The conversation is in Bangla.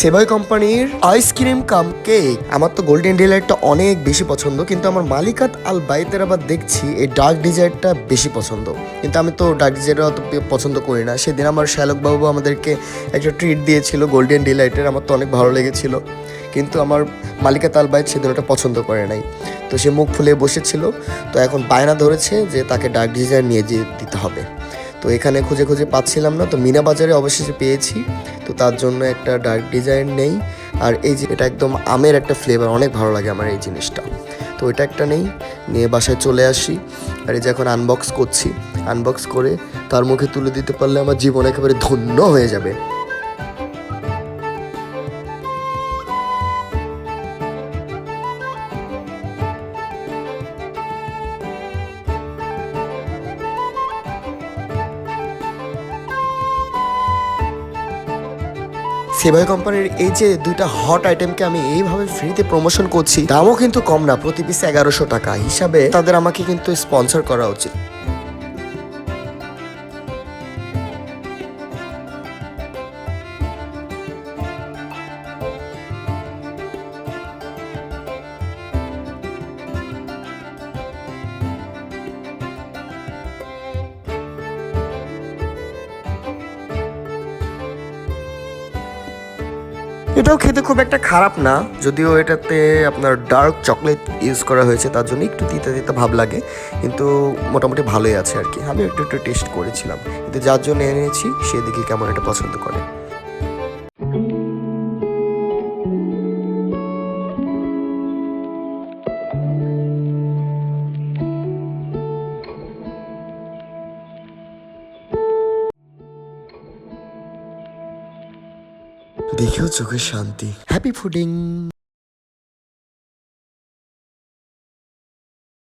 সেবাই কোম্পানির আইসক্রিম কাম কেক আমার তো গোল্ডেন ডিলাইটটা অনেক বেশি পছন্দ, কিন্তু আমার মালিকাত আল বাইতের আবার দেখছি, এই ডার্ক ডিজাইনটা বেশি পছন্দ। কিন্তু আমি তো ডার্ক ডিজাইনটা অত পছন্দ করি না। সেদিন আমার শ্যালক বাবু আমাদেরকে একটা ট্রিট দিয়েছিল গোল্ডেন ডিলাইটের আমার তো অনেক ভালো লেগেছিল। কিন্তু আমার মালিকা তালবাইত সেদিন ওটা পছন্দ করে নাই। তো সে মুখ ফুলে বসেছিল। তো এখন বায়না ধরেছে যে তাকে ডার্ক ডিজাইন নিয়ে যেয়ে দিতে হবে। তো এখানে খুঁজে খুঁজে পাচ্ছিলাম না। তো মিনা বাজারে অবশেষে পেয়েছি। তো তার জন্য একটা ডার্ক ডিজাইন নেই। আর এই যে এটা একদম আমের একটা ফ্লেভার অনেক ভালো লাগে আমার এই জিনিসটা। তো এটা একটা নেই। নিয়ে বাসায় চলে আসি। আর এই যে এখন আনবক্স করছি। আনবক্স করে তার মুখে তুলে দিতে পারলে আমার জীবন একেবারে ধন্য হয়ে যাবে। সেবাই কোম্পানির এই যে দুইটা হট আইটেমকে আমি এইভাবে ফ্রিতে প্রমোশন করছি, দামও কিন্তু কম না, প্রতি পিস এগারোশো টাকা। হিসাবে তাদের আমাকে কিন্তু স্পন্সর করা উচিত। এটাও খেতে খুব একটা খারাপ না, যদিও এটাতে আপনার ডার্ক চকলেট ইউজ করা হয়েছে, তার জন্য একটু তিতা তিতে ভাব লাগে, কিন্তু মোটামুটি ভালোই আছে আর কি। আমি একটু একটু টেস্ট করেছিলাম। কিন্তু যার জন্য এনেছি, সে দেখি কেমন এটা পছন্দ করে। দেখেও চোখের শান্তি। Happy fooding